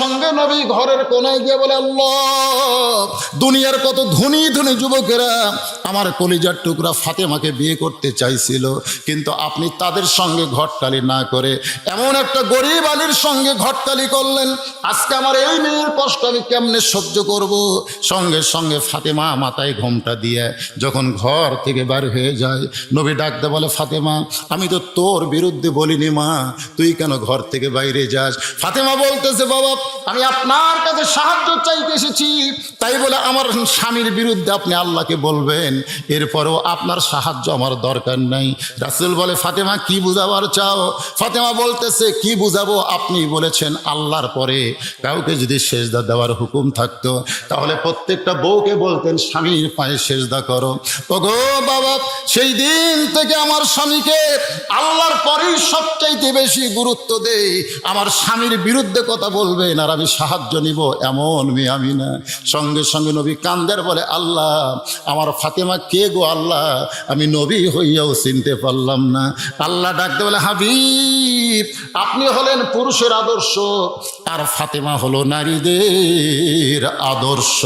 সঙ্গে নবী ঘরের কোনায় গিয়ে বলে, আল্লাহ, দুনিয়ার কত ধনী ধনী যুবকেরা আমার কলিজার টুকরা ফাতেমাকে বিয়ে করতে চাইছিল, কিন্তু আপনি তাদের সঙ্গে ঘটকালি না করে এমন একটা গরিব আলীর সঙ্গে ঘটকালি করলেন। আজকে আমার এই মেয়ের কষ্ট আমি কেমনে সহ্য করব? সঙ্গে সঙ্গে ফাতেমা মাথায় ঘোমটা দিয়ে যখন ঘর থেকে বার হয়ে যায়, নবী ডাকতে বলে, ফাতেমা, আমি তো তোর বিরুদ্ধে বলিনি মা, তুই কেন ঘর থেকে বাইরে যাস? ফাতেমা বলতেছে, বাবা আমি আপনার কাছে সাহায্য চাইতে এসেছি। তাই বলে আমার স্বামীর বিরুদ্ধে আপনি আল্লাহকে বলবেন, এরপরেও আপনার সাহায্য আমার দরকার নাই। রাসুল বলে, ফাতেমা, কি বুঝাবার চাও? ফাতেমা বলতেছে, কি বুঝাবো? আপনি বলেছেন, আল্লাহর পরে কাউকে যদি সেজদা দেওয়ার হুকুম থাকতো, তাহলে প্রত্যেকটা বউকে বলতেন, স্বামীর পায়ে সেজদা করো। ওগো বাবা, সেই দিন থেকে আমার স্বামীকে আল্লাহর পরেই সবচাইতে বেশি গুরুত্ব দেই। আমার স্বামীর বিরুদ্ধে কথা আর আমি সাহায্য নিব, এমন মেয়ে আমি না। সঙ্গে সঙ্গে নবী কান্দের বলে, আল্লাহ, আমার ফাতেমা কে গো আল্লাহ? আমি নবী হইয়াও চিনতে পারলাম না। আল্লাহ ডাকতে বলে, হাবিব, আপনি হলেন পুরুষের আদর্শ, আর ফাতেমা হলো নারীদের আদর্শ।